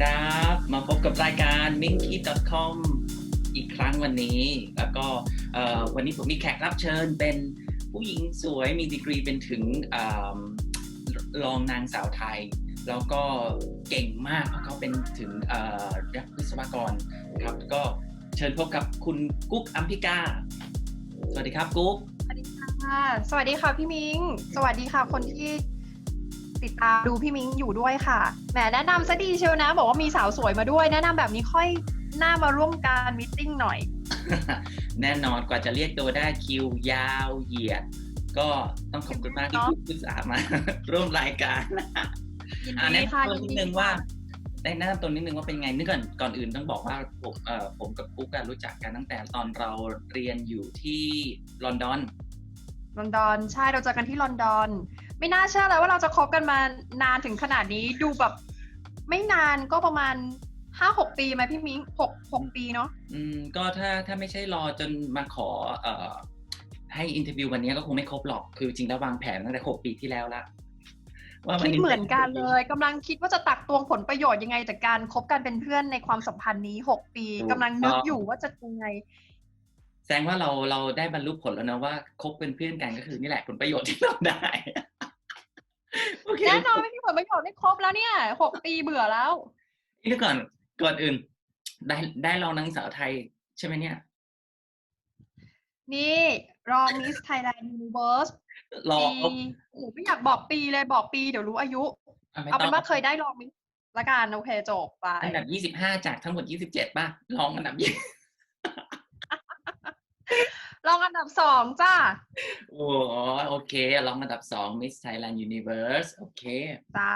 ครับ มาพบกับรายการ minky.com อีกครั้งวันนี้ แล้วก็วันนี้ผมมีแขกรับเชิญเป็นผู้หญิงสวยมีดีกรีเป็นถึงอรองนางสาวไทย แล้วก็เก่งมากเพราะเขาเป็นถึงนักวิศวกรครับ ก็เชิญพบกับคุณกุ๊กอัมพิกา สวัสดีครับกุ๊ก สวัสดีค่ะ สวัสดีค่ะพี่มิง สวัสดีค่ะคนที่ ติดตามดูพี่มิงอยู่ด้วยค่ะแหมแนะนำซะดีเชียวนะ บอกว่ามีสาวสวยมาด้วย แนะนำแบบนี้ค่อยหน้ามาร่วมการมิทติ้งหน่อย แน่นอนกว่าจะเรียกตัวได้คิวยาวเหยียด ก็ต้องขอบคุณมากที่เนาะคุณสาห์มา ร่วมรายการนะยินอ่าดีแนะค่ะนำตัวยินินดดีนึงว่าค่ะได้แนะนำตัวนิดนึงว่าเป็นไงนึกก่อนก่อนอื่นต้องบอกว่าผมเอ่อผมกับกุ๊กอะรู้จักกันตั้งแต่ตอนเราเรียนอยู่ที่ลอนดอนลอนดอนใช่เราเจอกันที่ลอนดอน ไม่น่าเชื่อเลยว่าเราจะคบกันมานานถึงขนาดนี้ดูแบบ ไม่นานก็ประมาณห้าหกปีไหมพี่มิงหกหกปีเนาะอืมก็ถ้าถ้าไม่ใช่รอจนมาขอเอ่อให้อินเทอร์วิววันนี้ก็คงไม่ครบหรอกคือจริงแล้ววางแผนตั้งแต่หกปีที่แล้วละว่าคิดเหมือนกันเลยกำลังคิดว่าจะตักตวงผลประโยชน์ยังไงจากการคบกันเป็นเพื่อนในความสัมพันธ์นี้หกปีกำลังนึกอยู่ว่าจะยังไงแสดงว่าเราเราได้บรรลุผลแล้วนะว่าคบเป็นเพื่อนกันก็คือนี่แหละผลประโยชน์ที่เราได้ โอเคแน่นอนไม่มีผลประโยชน์ได้ครบแล้วเนี่ยหกปีเบื่อแล้วนี่ก่อนก่อนอื่น ได้ได้ลองนางสาวไทยใช่ไหมเนี่ย นี่รองมิสไทยแลนด์ยูนิเวิร์สลอปีงโอ้โหไม่อยากบอกปีเลยบอกปีเดี๋ยวรู้อายุ เอาไม่เอาต้เป็องนว่าเคยได้รองมิสละกันโอเคจบไปอันดับยี่สิบห้าจากทั้งหมดยี่สิบเจ็ดป่ะลองอันดับยี่ รองอันดับสองจ้าโอ้โอเคลองอันดับสอง Miss Thailand Universe โอเคจ้า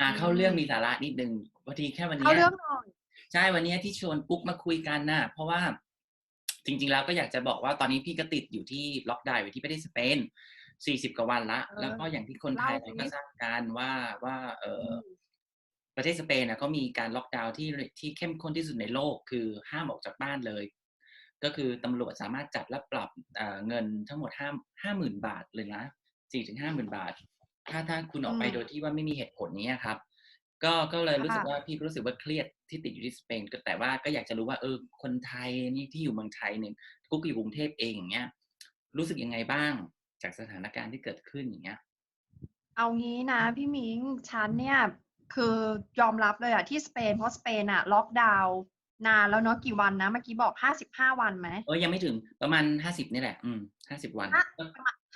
อ่าเข้าเรื่องมีสาระนิดนึงพอดีแค่วันเข้าเนี้ยเรื่องหน่อยใช่วันเนี้ยที่ชวนกุ๊กมาคุยกันน่ะ เพราะว่าจริง ๆ แล้วก็อยากจะบอกว่าตอนนี้พี่ก็ติดอยู่ที่ล็อกดาวน์อยู่ที่ประเทศสเปนสี่สิบกว่าวันละ แล้วก็อย่างที่คนไทยเราก็ทราบกันว่าว่า เออประเทศสเปนนะเขามีการล็อกดาวน์ที่ที่เข้มข้นที่สุดในโลก คือห้ามออกจากบ้านเลย ก็คือตำรวจสามารถจับและปรับเอ่อเงินทั้งหมดห้าห้าหมื่นบาทเลยนะสี่ถึงห้าหมื่นบาท ถ้าถ้าคุณออกไปโดยที่ว่าไม่มีเหตุผลนี้ครับ ก็ก็เลยรู้สึกว่าพี่ก็รู้สึกว่าเครียดที่ติดอยู่ที่สเปนก็แต่ว่าก็อยากจะรู้ว่าเออคนไทยนี่ที่อยู่เมืองไทยเนี่ยกุ๊กอยู่กรุงเทพเองอย่างเงี้ยรู้สึกยังไงบ้างจากสถานการณ์ที่เกิดขึ้นอย่างเงี้ย เอางี้นะพี่มิงฉันเนี่ยคือยอมรับเลยอะที่สเปนเพราะสเปนอะล็อกดาวน์ นานแล้วเนาะกี่วันนะเมื่อกี้บอกห้าสิบห้าวันไหมเออยังไม่ถึงประมาณห้าสิบนี่แหละ อืมห้าสิบวันห้า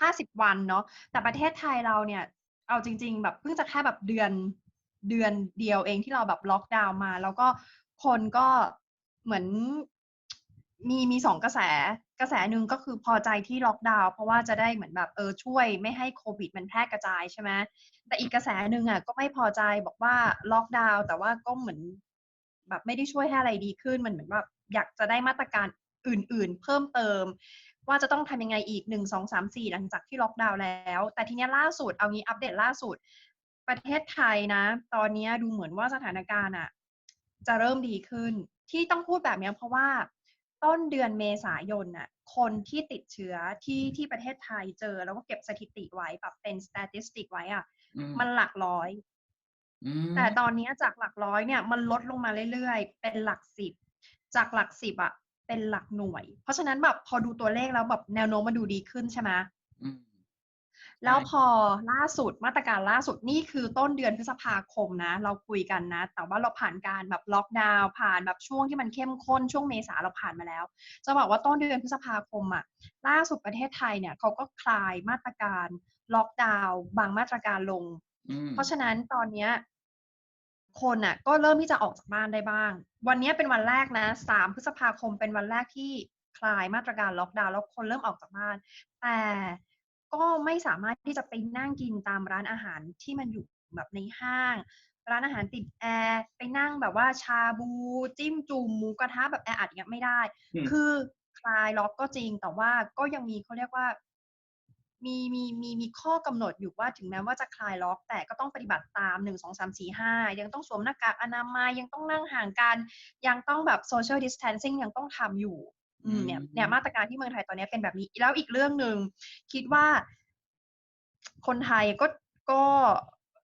ห้าสิบวันเนาะแต่ประเทศไทยเราเนี่ย เอาจริง ๆ แบบเพิ่งจะแค่แบบเดือนเดือนเดียวเองที่เราแบบล็อกดาวน์มา แล้วก็คนก็เหมือนมีมีสองกระแสกระแสหนึ่งก็คือพอใจที่ล็อกดาวน์เพราะว่าจะได้เหมือนแบบเออช่วยไม่ให้โควิดมันแพร่กระจายใช่ไหมแต่อีกกระแสหนึ่งอะก็ไม่พอใจบอกว่าล็อกดาวน์แต่ว่าก็เหมือน แบบไม่ได้ช่วยให้อะไรดีขึ้น มันเหมือนแบบอยากจะได้มาตรการอื่นๆ เพิ่มเติม ว่าจะต้องทำยังไงอีกหนึ่งสองสามสี่หลังจากที่ล็อกดาวน์แล้ว แต่ทีเนี้ยล่าสุดเอางี้อัปเดตล่าสุด ประเทศไทยนะ ตอนเนี้ยดูเหมือนว่าสถานการณ์อะจะเริ่มดีขึ้น ที่ต้องพูดแบบเนี้ยเพราะว่าต้นเดือนเมษายนน่ะ คนที่ติดเชื้อที่ที่ประเทศไทยเจอ แล้วก็เก็บสถิติไว้แบบเป็น statistic ไว้อะอืมมันหลักร้อยอืม แต่ตอนนี้จากหลักร้อยเนี่ยมันลดลงมาเรื่อยๆ เป็นหลักสิบ จากหลักสิบอะเป็นหลักหน่วย เพราะฉะนั้นแบบพอดูตัวเลขแล้วแบบแนวโน้มมันดูดีขึ้นใช่ไหมอืมแล้วใช่พอล่าสุดมาตรการล่าสุดนี่คือต้นเดือนพฤษภาคมนะ เราคุยกันนะ แต่ว่าเราผ่านการแบบล็อกดาวน์ผ่านแบบช่วงที่มันเข้มข้นช่วงเมษาเราผ่านมาแล้ว จะบอกว่าต้นเดือนพฤษภาคมอะล่าสุดประเทศไทยเนี่ยเขาก็คลายมาตรการล็อกดาวน์บางมาตรการลงอืมเพราะฉะนั้นตอนเนี้ย คนอะก็เริ่มที่จะออกจากบ้านได้บ้าง วันเนี้ยเป็นวันแรกนะสามพฤษภาคมเป็นวันแรกที่คลายมาตรการล็อกดาวน์แล้วคนเริ่มออกจากบ้าน แต่ก็ไม่สามารถที่จะไปนั่งกินตามร้านอาหารที่มันอยู่แบบในห้าง ร้านอาหารติดแอร์ไปนั่งแบบว่าชาบู จิ้มจุ่มหมูกระทะแบบแออัดอย่างเงี้ยไม่ได้อืมคือคลายล็อกก็จริงแต่ว่าก็ยังมีเขาเรียกว่า มีมีมีมีข้อกำหนดอยู่ว่าถึงแม้ว่าจะคลายล็อก แต่ก็ต้องปฏิบัติตามหนึ่งสองสามสี่ห้ายังต้องสวมหน้ากากอนามัยยังต้องนั่งห่างกัน ยังต้องแบบ social distancing ยังต้องทำอยู่อืมเนี่ยเนี่ยมาตรการที่เมืองไทยตอนนี้เป็นแบบนี้ แล้วอีกเรื่องหนึ่งคิดว่า คนไทยก็ก็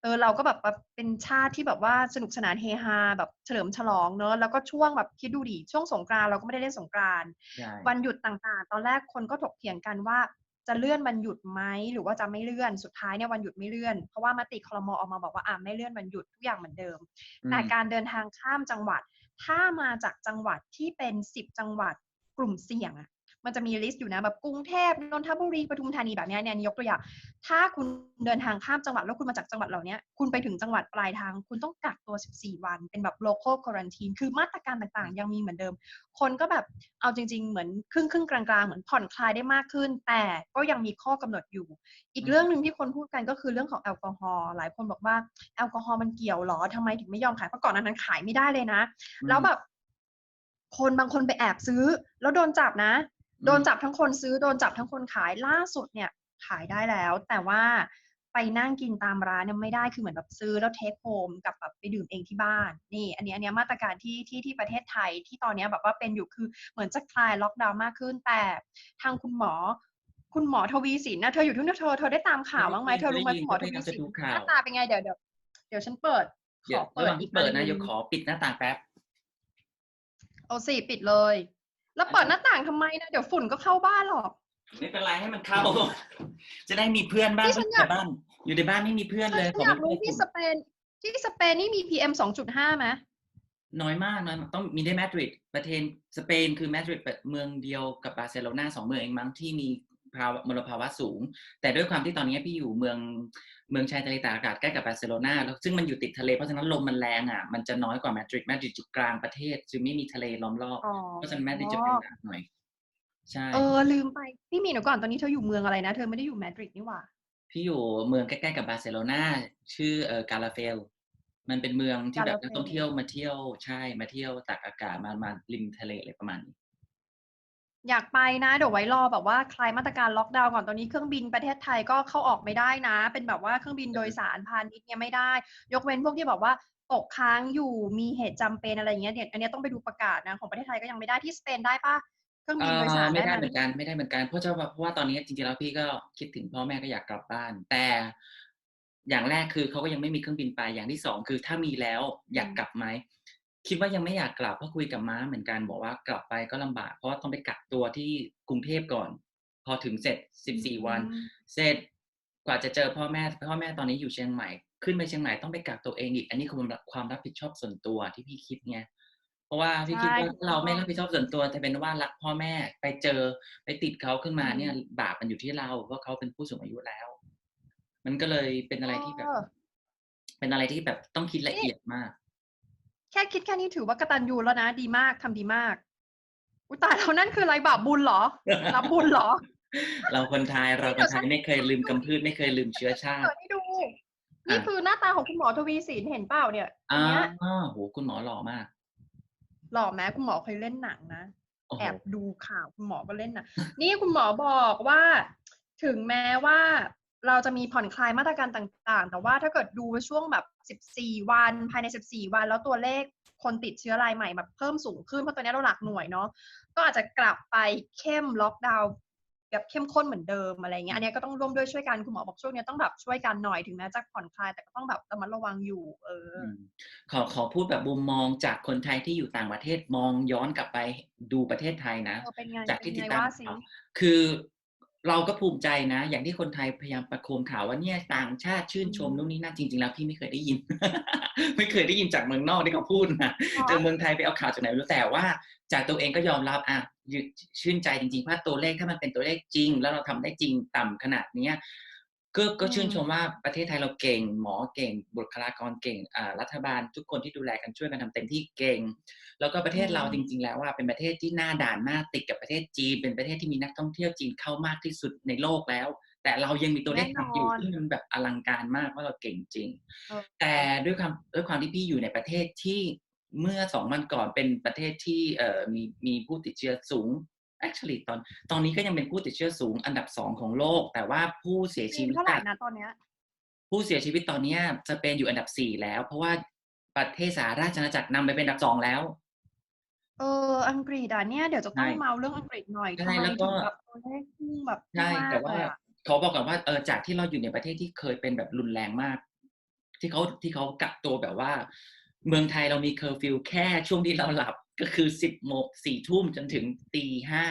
เออเราก็แบบว่าเป็นชาติที่แบบว่าสนุกสนานเฮฮาแบบเฉลิมฉลองเนอะแล้วก็ช่วงแบบคิดดูดิช่วงสงกรานต์เราก็ไม่ได้เล่นสงกรานต์ใช่วันหยุดต่างๆ ตอนแรกคนก็ถกเถียงกันว่า จะเลื่อนวันหยุดไหมหรือว่าจะไม่เลื่อนสุดท้ายเนี่ยวันหยุดไม่เลื่อน เพราะว่ามติคลมออกมาบอกว่าอ่าไม่เลื่อนวันหยุดทุกอย่างเหมือนเดิมอืมแต่การเดินทางข้ามจังหวัด ถ้ามาจากจังหวัดที่เป็นสิบจังหวัดกลุ่มเสี่ยงอะ มันจะมีลิสต์อยู่นะแบบกรุงเทพนนทบุรีปทุมธานีแบบนี้เนี่ยยกตัวอย่างถ้าคุณเดินทางข้ามจังหวัดแล้วคุณมาจากจังหวัดเหล่านี้คุณไปถึงจังหวัดปลายทาง คุณต้องกักตัว 14 วัน เป็นแบบ local quarantine คือมาตรการต่างๆ ยังมีเหมือนเดิม คนก็แบบเอาจริง ๆ เหมือนครึ่งครึ่งกลางๆ เหมือนผ่อนคลายได้มากขึ้น แต่ก็ยังมีข้อกำหนดอยู่ อีกเรื่องหนึ่งที่คนพูดกันก็คือเรื่องของแอลกอฮอล์หลายคนบอกว่าแอลกอฮอล์มันเกี่ยวหรอทำไมถึงไม่ยอมขายเพราะก่อนหนนั้นขายไม่ได้เลยนะ แล้วแบบคนบางคนไปแอบซื้อ แล้วโดนจับนะ โดนจับทั้งคนซื้อโดนจับทั้งคนขายล่าสุดเนี่ยขายได้แล้ว แต่ว่าไปนั่งกินตามร้านเนี่ยไม่ได้คือเหมือนแบบซื้อแล้วเทคโฮมกับแบบไปดื่มเองที่บ้าน นี่ อันนี้อันนี้มาตรการที่ที่ที่ประเทศไทยที่ตอนนี้แบบว่าเป็นอยู่คือเหมือนจะคลายล็อกดาวน์มากขึ้น แต่ทางคุณหมอ คุณหมอทวีสินนะเธออยู่ที่นั่นเธอเธอได้ตามข่าวบ้างไหมเธอรู้ไหมคุณหมอทวีสินหน้าตาเป็นไงเดี๋ยวเดี๋ยวเดี๋ยวฉันเปิดเดี๋ขยวอระเปิหดว่างอีที่กเปิดอันะหเดี๋ยวขอปิดหน้าต่างแป๊บเอาสิปิดเลย แล้วเปิดหน้าต่างทำไมนะเดี๋ยวฝุ่นก็เข้าบ้านหรอก ไม่เป็นไรให้มันเข้า จะได้มีเพื่อนบ้างที่ฉันอยากอยู่ในบ้านอยู่ในบ้านไม่มีเพื่อนเลยฉันอยากรู้ขอที่ไม่สเปนที่สเปนนี่มี PM 2.5ไหมน้อยมากน้อยมากต้องมีได้มาดริดประเทศสเปนคือมาดริดเป็นเมืองเดียวกับบาร์เซโลนาสองเมืองเองมั้งที่มี ภาวะมลภาวะสูง แต่ด้วยความที่ตอนนี้พี่อยู่เมืองเมืองชายทะเลตากอากาศใกล้กับบาร์เซโลนาแล้วซึ่งมันอยู่ติดทะเลเพราะฉะนั้นลมมันแรงอะมันจะน้อยกว่ามาดริดมาดริดอยู่กลางประเทศจึงไม่มีทะเลล้อมรอบอ๋อเพราะฉะนั้นมาดริดจะเป็นหนักหน่อยใช่เออลืมไปพี่หมีหนูก่อนตอนนี้เธออยู่เมืองอะไรนะ เธอไม่ได้อยู่มาดริดนี่หว่าพี่อยู่เมืองใกล้ๆกับบาร์เซโลนาชื่อเอ่อกาลาเฟลมันเป็นเมืองที่แบบ Calafell นักท่องเที่ยวมาเที่ยวใช่มาเที่ยวตากอากาศมามาริมทะเลอะไรประมาณนี้ อยากไปนะ เดี๋ยวไว้รอแบบว่าคลายมาตรการล็อกดาวน์ก่อนตอนนี้เครื่องบินประเทศไทยก็เข้าออกไม่ได้นะ เป็นแบบว่าเครื่องบินโดยสารพาณิชย์เนี่ยไม่ได้ ยกเว้นพวกที่บอกว่าตกค้างอยู่มีเหตุจำเป็นอะไรอย่างเงี้ยเดี๋ยวอันเนี้ยต้องไปดูประกาศนะของประเทศไทยก็ยังไม่ได้ที่สเปนได้ปะเครื่องบินโดยสารเอ่อไม่ได้ได้ไหเหมมือนกันไม่ได้เหมือนกันเพราะจะเพราะว่าตอนนี้จริงๆแล้วพี่ก็คิดถึงพ่อแม่ก็อยากกลับบ้าน แต่อย่างแรกคือเขาก็ยังไม่มีเครื่องบินไปอย่างที่สองคือถ้ามีแล้วอยากกลับไหม คิดว่ายังไม่อยากกลับเพราะคุยกับม้าเหมือนกันบอกว่ากลับไปก็ลำบาก เพราะว่าต้องไปกักตัวที่กรุงเทพก่อน พอถึงเสร็จสิบสี่วันอืมเสร็จกว่าจะเจอพ่อแม่พ่อแม่ตอนนี้อยู่เชียงใหม่ ขึ้นไปเชียงใหม่ต้องไปกักตัวเองอีก อันนี้คือความรับความรับผิดชอบส่วนตัวที่พี่คิดไงเพราะว่าพี่คิดว่าถ้าเราไม่รับผิดชอบส่วนตัวจะเป็นว่ารักพ่อแม่ไปเจอไปติดเขาขึ้นมาเนี่ย บาปมันอยู่ที่เราเพราะเขาเป็นผู้สูงอายุแล้ว มันก็เลยเป็นอะไรที่แบบเออเป็นอะไรที่แบบต้องคิดละเอียดมาก แค่คิดแค่นี้ถือว่ากตัญญูแล้วนะ ดีมากทำดีมาก อุยตายแล้วนั่นคืออะไรบาปบุญเหรอรับบุญเหรอ เราคนไทยเราคนไทยไม่เคยลืมกำพืชไม่เคยลืมเชื้อชาเปิติดให้ดูนี่คือหน้าตาของคุณหมอทวีศิลป์เห็นเปล่าเนี่ยอัอ่านเนี้ยโหคุณหมอหล่อมาก หล่อไหมคุณหมอเคยเล่นหนังนะโอ้โหแอบดูข่าวคุณหมอก็เล่นนะนี่คุณหมอบอกว่า ถึงแม้ว่า เราจะมีผ่อนคลายมาตรการต่างๆ แต่ว่าถ้าเกิดดูช่วงแบบ 14 วัน ภายใน 14 วัน แล้วตัวเลขคนติดเชื้อรายใหม่แบบเพิ่มสูงขึ้น เพราะตอนนี้เราหลักหน่วยเนาะ ก็อาจจะกลับไปเข้มล็อกดาวน์แบบเข้มข้นเหมือนเดิมอะไรเงี้ย อันเนี้ยก็ต้องร่วมด้วยช่วยกัน คุณหมอบอกช่วงเนี้ยต้องแบบช่วยกันหน่อยถึงแม้จะผ่อนคลายแต่ก็ต้องแบบระมัดระวังอยู่ เอออืมขอขอพูดแบบมุมมองจากคนไทยที่อยู่ต่างประเทศมองย้อนกลับไปดูประเทศไทยนะเออเป็นไงจากเป็ที่นติดไงตามว่าสิข่าวคือ เราก็ภูมิใจนะ อย่างที่คนไทยพยายามประโคมข่าวว่าเนี่ยต่างชาติชื่นชมอืมนู่นนี่นั่นจริงๆแล้วพี่ไม่เคยได้ยิน ไม่เคยได้ยินจากเมืองนอกที่เขาพูดนะเจอเมืองไทยไปเอาข่าวจากไหนไม่รู้แต่ว่า จากตัวเองก็ยอมรับอะยืชื่นใจจริงๆว่าตัวเลขถ้ามันเป็นตัวเลขจริง แล้วเราทำได้จริงต่ำขนาดเนี้ย ก็ก็ชื่นชมว่าประเทศไทยเราเก่ง หมอเก่ง บุคลากรเก่งอ่ารัฐบาลทุกคนที่ดูแลกันช่วยกันทำเต็มที่เก่ง แล้วก็ประเทศเราจริง ๆ แล้วว่าเป็นประเทศที่หน้าด่านมากติดกับประเทศจีน เป็นประเทศที่มีนักท่องเที่ยวจีนเข้ามากที่สุดในโลกแล้ว แต่เรายังมีตัวเลขต่ำอยู่แน่นอนที่มันแบบอลังการมากว่าเราเก่งจริงเออแต่ด้วยความด้วยความที่พี่อยู่ในประเทศที่เมื่อสองวันก่อนเป็นประเทศที่เอ่อมีมีผู้ติดเชื้อสูง actually ตอนตอนนี้ก็ยังเป็นผู้ติดเชื้อสูงอันดับสองของโลก แต่ว่าผู้เสียชีวิตเท่าไหร่อะนะตอนเนี้ยผู้เสียชีวิตตอนเนี้ยจะเป็นอยู่อันดับสี่แล้ว เพราะว่าประเทศสหราชอาณาจักรนำไปเป็นอันดับสองแล้ว เอออังกฤษอะเนี่ยเดี๋ยวจะต้องใช่เมาเรื่องอังกฤษหน่อยใช่ทำไมแล้วก็ถึงแบบตัวเลขพุ่งแบบใช่มากแต่ว่าเลยอะขอบอกก่อนว่าเออจากที่เราอยู่ในประเทศที่เคยเป็นแบบรุนแรงมาก ที่เขาที่เขากักตัวแบบว่า เมืองไทยเรามีเคอร์ฟิวแค่ช่วงที่เราหลับ ก็คือสิบโมงสี่ทุ่มจนถึงตีห้า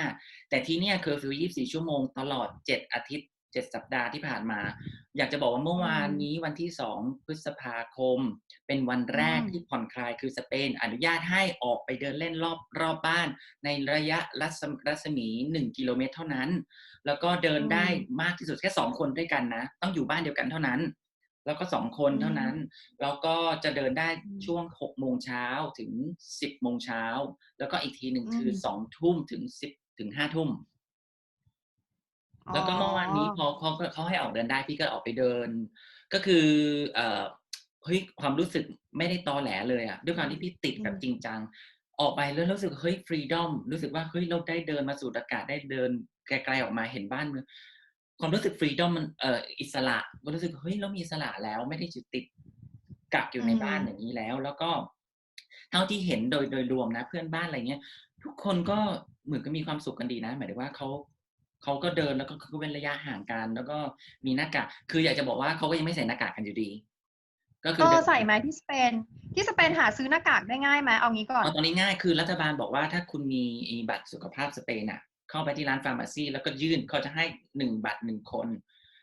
แต่ที่เนี่ยเคอร์ฟิวยี่สี่ชั่วโมงตลอดเจ็ดอาทิตย์เจ็ดสัปดาห์ที่ผ่านมา อยากจะบอกว่าเมื่อวานนี้วันที่สองพฤษภาคม เป็นวันแรกอืมที่ผ่อนคลายคือสเปนอนุญาตให้ออกไปเดินเล่นรอบรอบบ้าน ในระยะรัศมรัศมีหนึ่งกิโลเมตรเท่านั้น แล้วก็เดินได้มากที่สุดแค่สองคนด้วยกันนะ ต้องอยู่บ้านเดียวกันเท่านั้น แล้วก็สองคนเท่านั้น แล้วก็จะเดินได้อืมช่วงหกโมงเช้าถึงสิบโมงเช้า แล้วก็อีกทีหนึ่งอืมคือสองทุ่มถึงสิบถึงห้าทุ่ม แล้วก็เมื่อวานนี้พอเขาเขาให้ออกเดินได้พี่ก็ออกไปเดิน ก็คือ เอ่อเฮ้ยความรู้สึกไม่ได้ตอแหลเลยอะด้วยความที่พี่ติดแบบจริงจังออกไปแล้วรู้สึกเฮ้ยฟรีดอมรู้สึกว่าเฮ้ยเราได้เดินมาสูดอากาศได้เดินไกลๆออกมาเห็นบ้านเมือง ความรู้สึกฟรีดอมมันเอ่ออิสระก็รู้สึกเฮ้ยเรามีอิสระแล้วไม่ได้จุดติดกักอยู่ในอืมบ้านอย่างนี้แล้ว แล้วก็เท่าที่เห็นโดยโดยรวมนะ เพื่อนบ้านอะไรเงี้ย ทุกคนก็เหมือนก็มีความสุขกันดีนะ หมายถึงว่าเขาเขาก็เดินแล้วก็คือเว้นระยะห่างกัน แล้วก็มีหน้ากากคืออยากจะบอกว่าเขาก็ยังไม่ใส่หน้ากากกันอยู่ดี ก็คืเออแบบใส่ไหมที่สเปนที่สเปนหาซื้อหน้ากากได้ง่ายไหมเอางี้ก่อนเอาตอนนี้ง่ายคือรัฐบาลบอกว่าถ้าคุณมีบัตรสุขภาพสเปนอะ เข้าไปที่ร้านฟาร์มาซีแล้วก็ยื่นเขาจะให้หนึ่งบัตรหนึ่งคน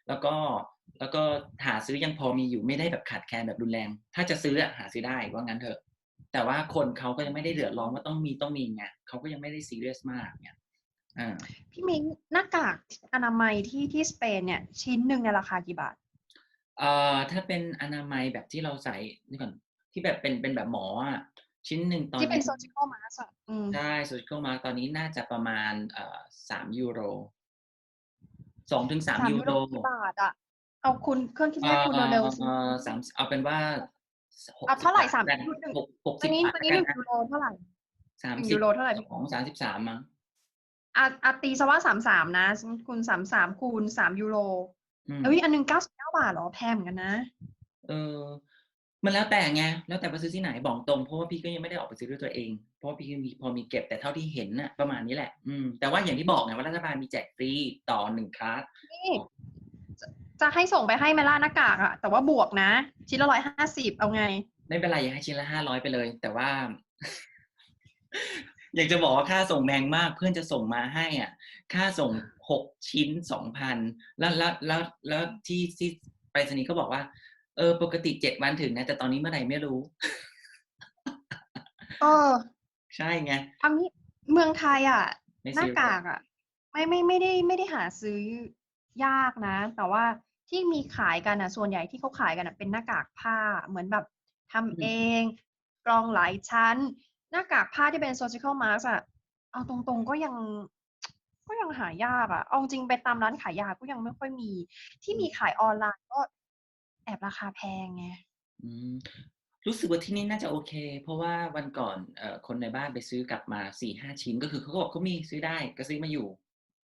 แล้วก็แล้วก็หาซื้อยังพอมีอยู่ไม่ได้แบบขาดแคลนแบบรุนแรง ถ้าจะซื้ออะหาซื้อได้ว่างั้นเถอะ แต่ว่าคนเขาก็ยังไม่ได้เดือดร้อนว่าต้องมีต้องมีไงเขาก็ยังไม่ได้ซีเรียสมากเนี่ยอ่าพี่มิ้งหน้ากากอนามัยที่ที่สเปนเนี่ยชิ้นหนึ่งในราคากี่บาทเอ่อถ้าเป็นอนามัยแบบที่เราใส่นี่ก่อนที่แบบเป็นเป็นแบบหมออะ ชิ้นหนึ่งตอนที่เป็นนี้ surgical mask อะอืมใช่ surgical mask ตอนนี้น่าจะประมาณเอ่อสามยูโรสองถึงสามสามยูยูโรโรกี่บาทอะเอาคุณเครื่องคิดเลขคุณเร็วๆสิเอ่อสามเอาเป็นว่าเอาเท่าไหร่สามได้ยูโรหนึ่งหกหกตสิอบนนี้บาทตอนนี้หแล้วนึ่งกันยูโรเท่าไหร่สามหนึ่งสิบยูโรเท่าไหร่พี่ของสามสิบสามมั้งอาอาตีซะว่าสามสามนะคูณสามสามคูณสามยูโรอืมเอ้ยอันหนึ่งเก้าสิบเก้าบาทเหรอแพงเหมือนกันนะ เออ มันแล้วแต่ไงแล้วแต่ไปซื้อที่ไหนบอกตรงเพราะว่าพี่ก็ยังไม่ได้ออกไปซื้อด้วยตัวเอง เพราะว่าพี่มีพอมีเก็บแต่เท่าที่เห็นน่ะประมาณนี้แหละ อืมแต่ว่าอย่างที่บอกไงว่ารัฐบาลมีแจกฟรีต่อหนึ่งคลาสนี่จะจะให้ส่งไปให้ไหมล่ะหน้ากากอะแต่ว่าบวกนะ ชิ้นละร้อยห้าสิบเอาไง ไม่เป็นไรอยากให้ชิ้นละห้าร้อยไปเลย แต่ว่า อยากจะบอกว่าค่าส่งแพงมากเพื่อนจะส่งมาให้อะ ค่าส่งหกชิ้นสองพันแล้วแล้วแล้วแล้วที่ที่ไปรษณีย์ก็บอกว่า เออ ปกติเจ็ดวันถึงนะ แต่ตอนนี้เมื่อไหร่ไม่รู้ เออใช่ไงเอางี้เมืองไทยอะ ไม่หน้าซีเรียสกากอะ ไม่ไม่ไม่ได้ไม่ได้หาซื้อยากนะ แต่ว่าที่มีขายกันอะ ส่วนใหญ่ที่เขาขายกันอะเป็นหน้ากากผ้าเหมือนแบบทำเอง กรองหลายชั้น หน้ากากผ้าที่เป็น surgical mask อะ เอาตรงๆก็ยัง ก็ยังหายากอะเอาจริงไปตามร้านขายยาก็ยังไม่ค่อยมี ที่มีขายออนไลน์ก็ แอบราคาแพงไงรู้สึกว่าที่นี่น่าจะโอเค เพราะว่าวันก่อนอคนในบ้านไปซื้อกลับมาสี่ห้าชิ้นก็คือเขาบอกเขามีซื้อได้ก็ซื้อมาอยู่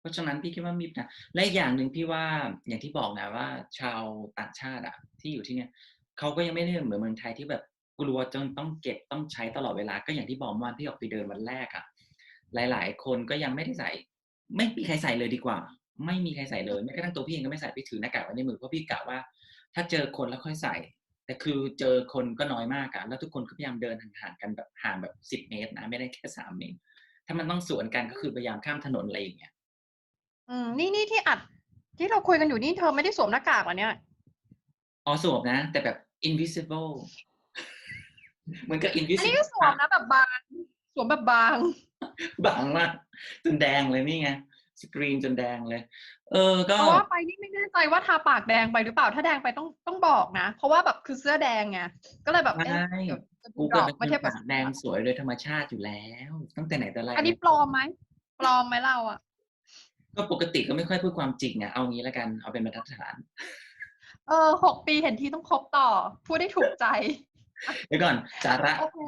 เพราะฉะนั้นพี่คิดว่ามีนะและอย่างหนึ่งพี่ว่าอย่างที่บอกนะว่า ชาวต่างชาติอะที่อยู่ที่เนี่ยเขาก็ยังไม่ได้เหมือนเมืองไทยที่แบบกลัวจนต้องเก็บต้องใช้ตลอดเวลา ก็อย่างที่บอกเมื่อวันพี่ออกไปเดินวันแรกอะหลาย ๆ คนก็ยังไม่ได้ใส่ ไม่มีใครใส่เลยดีกว่า ไม่มีใครใส่เลยแม้กระทั่งตัวพี่เองก็ไม่ใส่พี่ถือหน้ากากไว้ในมือเพราะพี่กะว่า ถ้าเจอคนแล้วค่อยใส่ แต่คือเจอคนก็น้อยมากอะแล้วทุกคนก็พยายามเดินห่างๆกันแบบห่างแบบสิบเมตรนะไม่ได้แค่สามเมตร ถ้ามันต้องสวนกันก็คือพยายามข้ามถนนอะไรอย่างเงี้ยอืมนี่นี่ที่อัดที่เราคุยกันอยู่นี่เธอไม่ได้สวมหน้ากากเหรอเนี่ยอ๋อสวมนะ แต่แบบ invisible เหมือนกับอันนี้ invisible ก็สวมนะแบบบาง สวมแบบบางบังมากจนแดงเลยนี่ไง สกรีนจนแดงเลย เออ ก็เพราะว่าไปนี่ไม่แน่ใจว่าทาปากแดงไปหรือเปล่า ถ้าแดงไปต้องต้องบอกนะ เพราะว่าแบบคือเสื้อแดงไง ก็เลยแบบเอ๊ะใช่เดี๋ยวจะดูกูดเกิอดกเป็นคไม่เทียบนกับปากแดงสวยโดยธรรมชาติอยู่แล้ว ตั้งแต่ไหนแต่ไร อันนี้ปลอมไหม ปลอมไหมเราอะก็ปกติก็ไม่ค่อยพูดความจริงอะเอางี้แล้วกัน เอาเป็นบรรทัดฐาน เออหกปีเห็นทีต้องครบต่อ พูดได้ถูกใจ เดี๋ยวก่อนสาระโอเค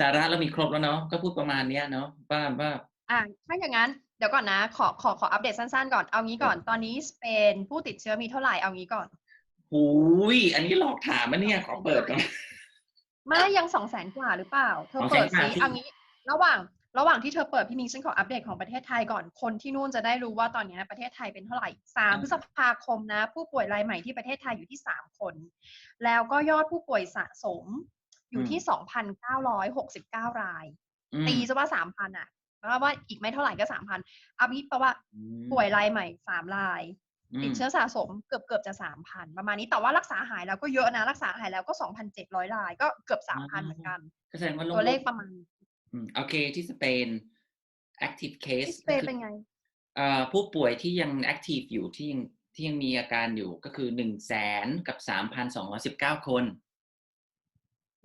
สาระเรามีครบแล้วเนาะ ก็พูดประมาณเนี้ยเนาะว่าว่าอะถ้าอย่างนั้น เดี๋ยวก่อนนะ ขอขอขออัปเดตสั้นๆก่อน เอางี้ก่อน ตอนนี้สเปนผู้ติดเชื้อมีเท่าไหร่ เอางี้ก่อนหูย อันนี้หลอกถามมะเนี่ย ขอเปิดก่อน ไม่ยังสองแสนกว่าหรือเปล่า เธอ200,000เปิดกว่าซิที่เอางี้ ระหว่าง ระหว่างที่เธอเปิดพี่มิงฉันขออัปเดตของประเทศไทยก่อน คนที่นู่นจะได้รู้ว่าตอนนี้ประเทศไทยเป็นเท่าไหร่สามอืมพฤษภาคมนะ ผู้ป่วยรายใหม่ที่ประเทศไทยอยู่ที่สามคน แล้วก็ยอดผู้ป่วยสะสมอยู่ที่สองพันเก้าร้อยหกสิบเก้ารายอืมตีซะว่าสามพันอะ แปลว่าอีกไม่เท่าไหร่ก็สามพันอันนี้แปลว่าอืมป่วยรายใหม่สามรายอืมติดเชื้อสะสมเกือบเกือบจะสามพันประมาณนี้แต่ว่ารักษาหายแล้วก็เยอะนะ รักษาหายแล้วก็สองพันเจ็ดร้อยราย ก็เกือบสามพันเหมือนกันก็แสดงว่าโงตัวเลขประมาณอืมโอเคที่สเปน active ที่ case สเปนเป็นไงเอ่อผู้ป่วยที่ยัง active อยู่ที่ยังที่ยังมีอาการอยู่ก็คือหนึ่งแสนกับสามพันสองร้อยสิบเก้าคน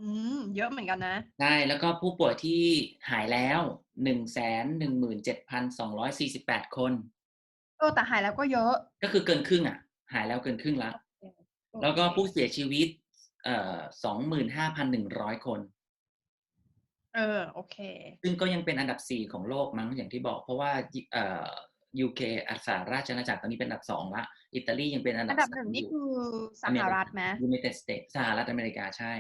อืมเยอะเหมือนกันนะ ใช่แล้วก็ผู้ป่วยที่หายแล้วหนึ่งแสนหนึ่งหมื่นเจ็ดพันสองร้อยสี่สิบแปดคนเออแต่หายแล้วก็เยอะ ก็คือเกินครึ่งอะ หายแล้วเกินครึ่งละแล้วก็ผู้เสียชีวิต เอ่อสองหมื่นห้าพันหนึ่งร้อยคน เออ โอเค ซึ่งก็ยังเป็นอันดับสี่ของโลกมั้งอย่างที่บอก เพราะว่าเอ่อ UK อัสหราชอาณาจักรตอนนี้เป็นอันดับสองละอิตาลียังเป็นอันดัอับนดับสาหนึ่มงอนี่ยู่คือสหรัฐไหม United States สหรัฐอเมริกาใช่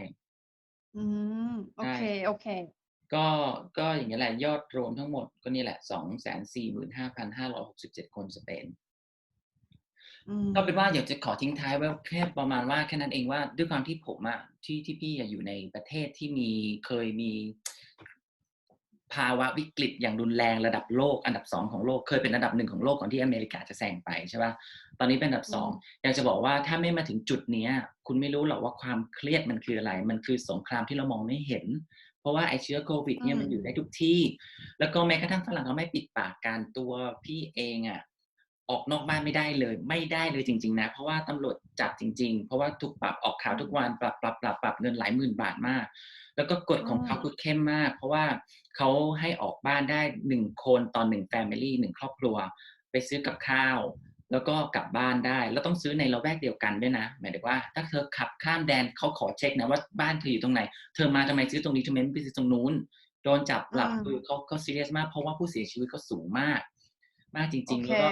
อืม โอเคใช่โอเค ก็ก็อย่างนี้ยแหละยอดรวมทั้งหมดก็นี่แหละสองแสนสี่หมื่นห้าพันห้าร้อยหกสิบเจ็ดคนสเปนอืมก็เป็นว่าอยากจะขอทิ้งท้ายไว้แค่ประมาณว่าแค่นั้นเองว่าด้วยความที่ผมอะที่ที่พี่อะอยู่ในประเทศที่มีเคยมี ภาวะวิกฤตอย่างรุนแรงระดับโลกอันดับสองของโลกเคยเป็นอันดับหนึ่งของโลกก่อนที่อเมริกาจะแซงไปใช่ปะตอนนี้เป็นอันดับสองอยากจะบอกว่าถ้าไม่มาถึงจุดเนี้ยคุณไม่รู้หรอกว่าความเครียดมันคืออะไร มันคือสงครามที่เรามองไม่เห็น เพราะว่าไอเชื้อโควิดเนี่ยมันอยู่ได้ทุกที่ แล้วก็แม้กระทั่งฝรั่งเขาไม่ปิดปากการตัวพี่เองอะออกนอกบ้านไม่ได้เลย ไม่ได้เลยจริง ๆ นะ เพราะว่าตำรวจจับจริง ๆ เพราะว่าถูกปรับออกข่าวทุกวันปรับปรับปรับปรับเงินหลายหมื่นบาทมาก แล้วก็กฎของเขาคือเข้มมาก เพราะว่าเขาให้ออกบ้านได้หนึ่งคนต่อหนึ่งแฟมิลี่หนึ่งครอบครัว ไปซื้อกับข้าว แล้วก็กลับบ้านได้ แล้วต้องซื้อในละแวกเดียวกันด้วยนะ หมายถึงว่า ถ้าเธอขับข้ามแดนเขาขอเช็คนะว่าบ้านเธออยู่ตรงไหน เธอมาทำไมซื้อตรงนี้ทำไมไม่ไปซื้อตรงนู้นโดนจับหลับอืมคือเขาเขาซีเรียสมาก เพราะว่าผู้เสียชีวิตก็สูงมาก มากจโอริงๆเคแล้วก็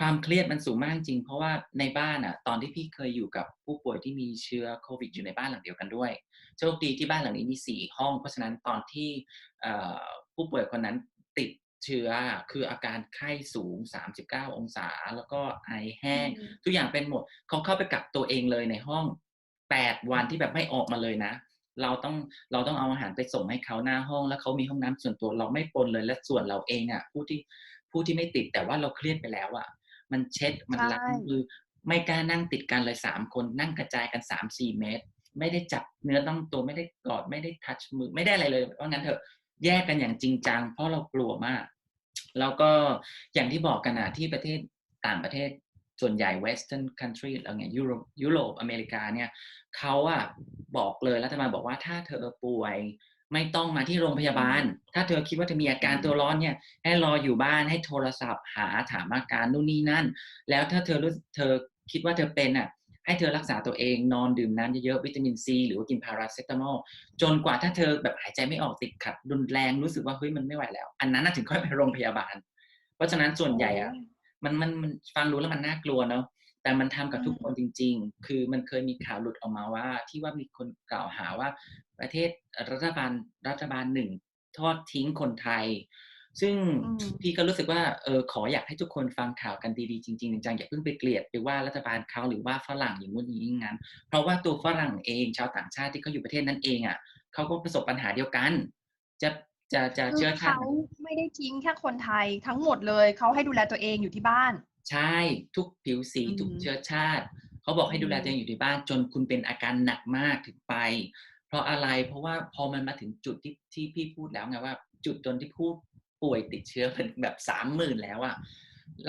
ความเครียดมันสูงมากจริง เพราะว่าในบ้านอะ ตอนที่พี่เคยอยู่กับผู้ป่วยที่มีเชื้อโควิดอยู่ในบ้านหลังเดียวกันด้วยโชคดีที่บ้านหลังนี้มีสี่ห้อง เพราะฉะนั้นตอนที่เอ่อผู้ป่วยคนนั้นติดเชื้อคืออาการไข้สูง 39 องศา แล้วก็ไอแห้งอืมทุกอย่างเป็นหมดเขาเข้าไปกักตัวเองเลยในห้อง 8 วันที่แบบไม่ออกมาเลยนะ เราต้องเราต้องเอาอาหารไปส่งให้เขาหน้าห้อง แล้วเขามีห้องน้ำส่วนตัวเราไม่ปนเลยและส่วนเราเองอะผู้ที่ผู้ที่ไม่ติดแต่ว่าเราเครียดไปแล้วอะ มันเช็ดมันล้างใช่มือไม่กล้านั่งติดกันเลยสามคนนั่งกระจายกันสามสี่เมตร ไม่ได้จับเนื้อต้องตัวไม่ได้กอดไม่ได้ทัชมือไม่ได้อะไรเลยเพราะงั้นเถอะแยกกันอย่างจริงจัง เพราะเรากลัวมาก แล้วก็อย่างที่บอกกันนะที่ประเทศต่างประเทศส่วนใหญ่ western country แล้วไงยุโรปยุโรปอเมริกาเนี่ยเขาอะบอกเลยรัฐบาลบอกว่าถ้าเธอป่วย ไม่ต้องมาที่โรงพยาบาล ถ้าเธอคิดว่าเธอมีอาการตัวร้อนเนี่ย ให้รออยู่บ้านให้โทรศัพท์ หาถามอาการนู่นนี่นั่น แล้วถ้าเธอรู้เธอคิดว่าเธอเป็นอะ ให้เธอรักษาตัวเองนอนดื่มน้ำเยอะๆวิตามินซีหรือว่ากินพาราเซตามอลจนกว่าถ้าเธอแบบหายใจไม่ออกติดขัดรุนแรงรู้สึกว่าเฮ้ยมันไม่ไหวแล้ว อันนั้นน่ะถึงค่อยไปโรงพยาบาล เพราะฉะนั้นส่วนใหญ่อะมันมันมันฟังดูแล้วมันน่ากลัวเนาะ แต่มันทำกับทุกคนจริง ๆ คือมันเคยมีข่าวหลุดออกมาว่า ที่ว่ามีคนกล่าวหาว่า ประเทศรัฐบาลรัฐบาลหนึ่งทอดทิ้งคนไทย ซึ่งอืมพี่ก็รู้สึกว่าเออขออยากให้ทุกคนฟังข่าวกันดีๆจริงๆจังๆอย่าเพิ่งไปเกลียดไปว่ารัฐบาลเขาหรือว่าฝรั่งอย่างงู้นอย่างนี้งั้น เพราะว่าตัวฝรั่งเองชาวต่างชาติที่เขาอยู่ประเทศนั้นเองอะเขาก็ประสบปัญหาเดียวกัน จะจะจะคืเชื้ออชาติเขาไม่ได้ทิ้งแค่คนไทยทั้งหมดเลยเขาให้ดูแลตัวเองอยู่ที่บ้าน ใช่ทุกผิวสีอืมทุกเชื้อชาติ เขาบอกให้ดูแลอืมตัวเองอยู่ที่บ้านจนคุณเป็นอาการหนักมากถึงไป เพราะอะไรเพราะว่าพอมันมาถึงจุดที่ที่พี่พูดแล้วไงว่า จุดจนที่พูดป่วยติดเชื้อเป็นแบบสามหมื่นแล้วอะ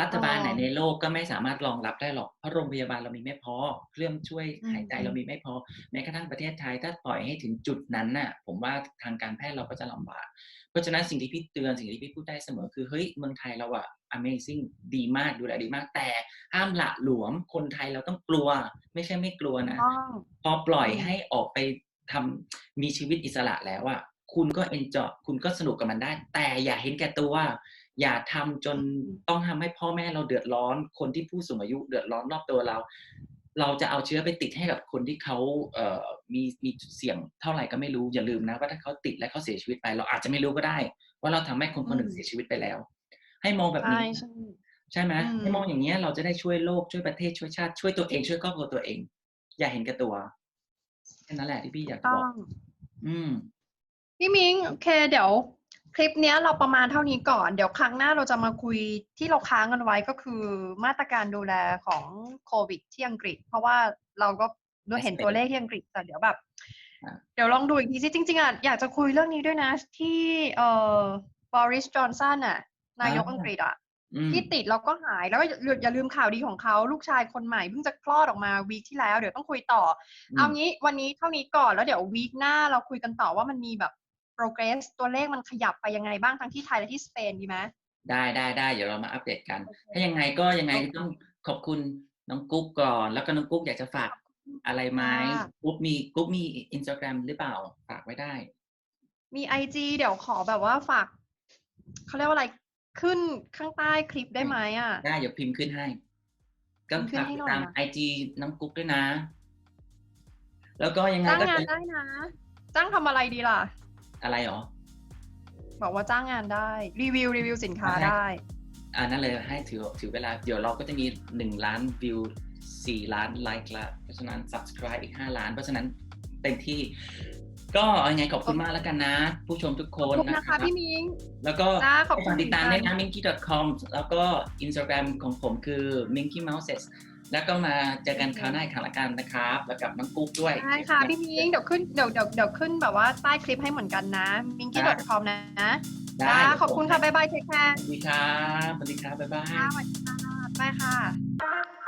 รัฐบาลไหนในโลกก็ไม่สามารถรองรับได้หรอกเพราะโรงพยาบาลเรามีไม่พอ เครื่องช่วยหายใจอืมเรามีไม่พอแม้กระทั่งประเทศไทยถ้าปล่อยให้ถึงจุดนั้นน่ะ ผมว่าทางการแพทย์เราก็จะลำบาก เพราะฉะนั้นสิ่งที่พี่เตือนสิ่งที่พี่พูดได้เสมอคือเฮ้ยเมืองไทยเราอะ amazing ดีมากดูแลดีมากแต่ห้ามหละหลวมคนไทยเราต้องกลัว ไม่ใช่ไม่กลัวนะต้องพอปล่อยอืมให้ออกไปทำมีชีวิตอิสระแล้วอะคุณก็ enjoy คุณก็สนุกกับมันได้ แต่อย่าเห็นแก่ตัว อย่าทำจนต้องทำให้พ่อแม่เราเดือดร้อน คนที่ผู้สูงอายุเดือดร้อนรอบตัวเรา เราจะเอาเชื้อไปติดให้กับคนที่เขาเอ่อมีมีจุดเสี่ยงเท่าไหร่ก็ไม่รู้อย่าลืมนะว่าถ้าเขาติดและเขาเสียชีวิตไป เราอาจจะไม่รู้ก็ได้ ว่าเราทำให้คนคนหนึ่งอืมเสียชีวิตไปแล้ว ให้มองแบบใช่นี้ ใช่ใช่ไหมอืมให้มองอย่างเงี้ยเราจะได้ช่วยโลกช่วยประเทศช่วยชาติช่วยตัวเองช่วยครอบครัวตัวเอง อย่าเห็นแก่ตัวแค่นั้นแหละที่พี่อยากจะต้บออกงอืมพี่มิงโอเค เดี๋ยว คลิปเนี้ยเราประมาณเท่านี้ก่อน เดี๋ยวครั้งหน้าเราจะมาคุยที่เราค้างกันไว้ก็คือมาตรการดูแลของโควิดที่อังกฤษ เพราะว่าเราก็ดูเห็นตัวเลขที่อังกฤษแต่เดี๋ยวแบบอ่าเดี๋ยวลองดูอีกทีสิจริง ๆอะอยากจะคุยเรื่องนี้ด้วยนะ ที่เอ่อบริสจอนสันอะนายกอังกฤษอะอืมที่ติดแล้วก็หายแล้วก็อย่าอย่าลืมข่าวดีของเขาลูกชายคนใหม่เพิ่งจะคลอดออกมาวีคที่แล้ว เดี๋ยวต้องคุยต่ออมเอางี้วันนี้เท่านี้ก่อนแล้วเดี๋ยววีคหน้าเราคุยกันต่อว่ามันมีแบบ progress ตัวเลขมันขยับไปยังไงบ้างทั้งที่ไทยและที่สเปนดีไหมได้ได้ได้เดี๋ยวเรามาอัปเดตกันโอเคถ้ายังไงก็ยังไงโอเคต้องขอบคุณน้องกุ๊กก่อน แล้วก็น้องกุ๊กอยากจะฝากอะไรไหมค่ะกุ๊กมีกุ๊กมีอินสตาแกรมหรือเปล่าฝากไว้ได้ มีไอจีเดี๋ยวขอแบบว่าฝากเขาเรียกว่าอะไรขึ้นข้างใต้คลิปได้ไหมอะ ได้เดี๋ยวพิมพ์ขึ้นให้ ก็พิมพ์ขึ้นฝากให้ติหน่ดอยตามนะไอจีน้องกุ๊กด้วยนะ แล้วก็ยังไงจ้างก็งานจะได้นะจ้างทำอะไรดีล่ะ อะไรหรอ บอกว่าจ้างงานได้รีวิวรีวิวสินค้าได้ได้อ่านั่นเลยให้ถือถือเวลา เดี๋ยวเราก็จะมีหนึ่งล้านวิวสี่ล้านไลค์ละเพราะฉะนั้น subscribe อีกห้าล้าน เพราะฉะนั้นเต็มที่ ก็ยังไงขอบคุณมากแล้วกันนะ ผู้ชมทุกคขอบนคุณนะนะครัคะบพี่มิงแล้วก็จ้าขอบคุณฝากติดตามเหมืได้อนกันนะ minky.com แล้วก็ Instagram ของผมคือ minky mouses แล้วก็มาเจอกันคราวหน้าอีกครั้งละกันนะครับ แล้วกับน้องกุ๊กด้วยใช่ค่ะพี่มิงเดี๋ยวขึ้นเดี๋ยวเดี๋ยวเดี๋ยวขึ้นแบบว่าใต้คลิปให้เหมือนกันนะ m i n k y c o m นะได้จ้าขอบคุณค่ะ บ๊ายบายเทคแคร์สวัสดีครับสวัสดีครับบ๊ายบายค่ะสวัสดีค่ะบ๊ายบายค่ะ